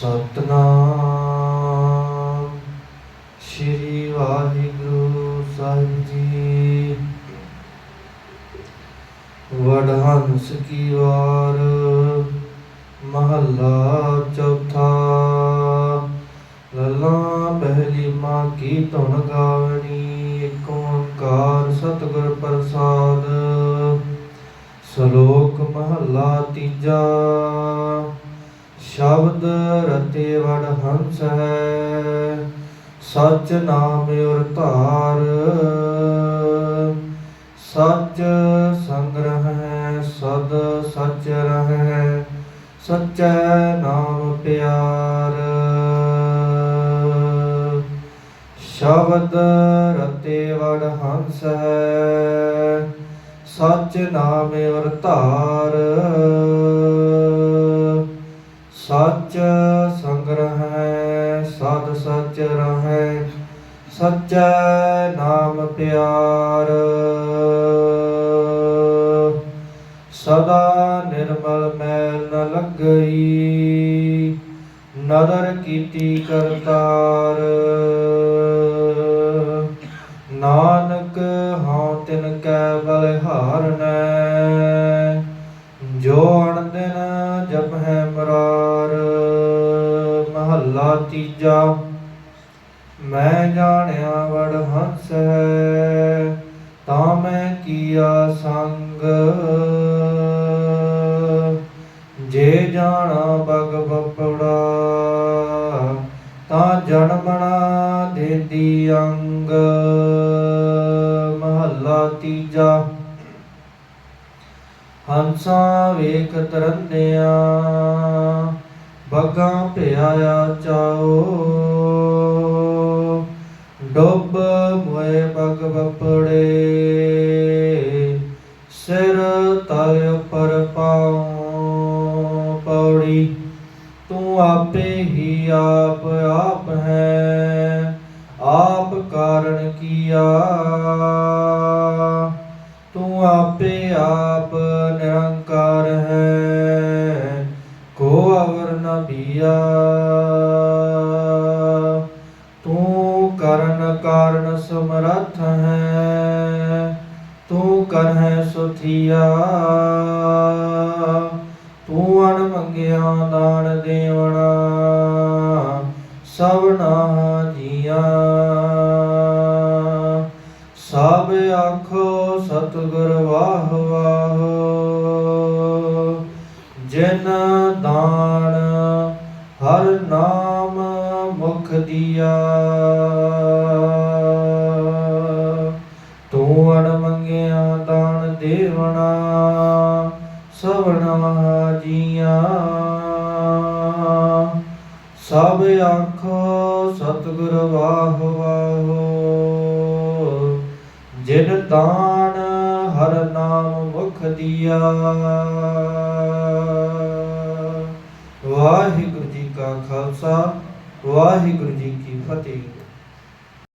ਸਤਨਾਮ। ਸ਼੍ਰੀ ਵਾਹਿਗੁਰੂ ਸਾਹਿਬ ਜੀ। ਵਡਹੰਸ ਕੀ ਵਾਰ, ਮਹੱਲਾ ਚੌਥਾ। ਲੱਲਾ ਪਹਿਲੀ ਮਾਂ ਕੀ ਧੁਨ ਗਾਵਣੀ, ਏਕ ਓੰਕਾਰ ਸਤਿਗੁਰ ਪ੍ਰਸਾਦ। ਸ਼ਲੋਕ ਮਹੱਲਾ ਤੀਜਾ। ਸ਼ਬਦ ਰਤੇ ਵਡ ਹੰਸ ਹੈ, ਸਚ ਨਾਮ ਔਰ ਧਾਰ ਸਚ ਸੰਗ੍ਰਹ ਹੈ, ਸਦ ਸਚ ਰਹਿ ਸਚੈ ਨਾਮ ਪਿਆਰ। ਸ਼ਬਦ ਰਤੇ ਵਡ ਹੰਸ ਹੈ, ਸਚ ਨਾਮ ਔਰ ਧਾਰ ਸਚ ਸੰਗ੍ਰਹ ਹੈ ਸਦ ਸਚ ਰਹੈ, ਸਚੈ ਨਾਮ ਪਿਆਰ। ਸਦਾ ਨਿਰਮਲ ਮੈਲ ਨ ਲੱਗਈ, ਨਦਰ ਕੀਤੀ ਕਰਤਾਰ। ਨਾਨਕ ਹਉ ਤਿਨ ਕੈ ਬਲਿਹਾਰਨੈ ਜੋ ਅਣਦਿਨ ਜਪ ਹੈ ਮਰਾ ਤੀਜਾ ਮੈਂ ਜਾਣਿਆ ਵੜ ਹੰਸ ਹੈ, ਤਾਂ ਮੈਂ ਕੀਆ ਸੰਗ। ਜੇ ਜਾਣਾ ਬਗ ਬਪੜਾ ਤਾਂ ਜਨਮਣਾ ਦੇਦੀ ਅੰਗ। ਮਹੱਲਾ ਤੀਜਾ। ਹੰਸਾਂ ਵੇਖ ਤਰੰਦਿਆਂ ਬੱਗਾਂ ਭਿਆਇਆ ਚਾਓ। ਡੁੱਬ ਮੋਏ ਬਗ ਬਪੜੇ ਸਿਰ ਤਲ ਪਰ ਪਾਉ ਪੌੜੀ। ਤੂੰ ਆਪੇ ਹੀ ਆਪ ਆਪ ਹੈ। ਆਪ ਕਾਰਨ ਕੀਆ? ਤੂੰ ਆਪੇ ਆਪ ਅਵਰ ਤੂੰ ਕਰਨ ਕਾਰਨ ਸਮਰੱਥ ਹੈ, ਤੂੰ ਕਰ ਸੁਥੀਆ, ਤੂੰ ਅਣ ਮੰਗਿਆ ਦਾਨ ਦੇਵਣਾ ਸਭਨਾ ਜੀਆਂ। ਸਭ ਆਖੋ, ਸਤਿਗੁਰ ਵਾਹ ਵਾਹ ਜਿਨ ਦਾਨ ਦੀਆ ਤੂੰ ਅਣ ਮੰਗਿਆ ਦਾਨ ਦੇਵਣਾ ਸਭਨਾ ਜੀਆਂ। ਸਭ ਆਖੋ, ਸਤਿਗੁਰ ਵਾਹ ਵਾਹ ਜਿਨ ਦਾਨ ਹਰ ਨਾਮ ਮੁਖ ਦੀਆ। ਵਾਹਿਗੁਰੂ ਵਾਹਿਗੁਰੂ ਜੀ ਕੀ ਫਤਿਹ।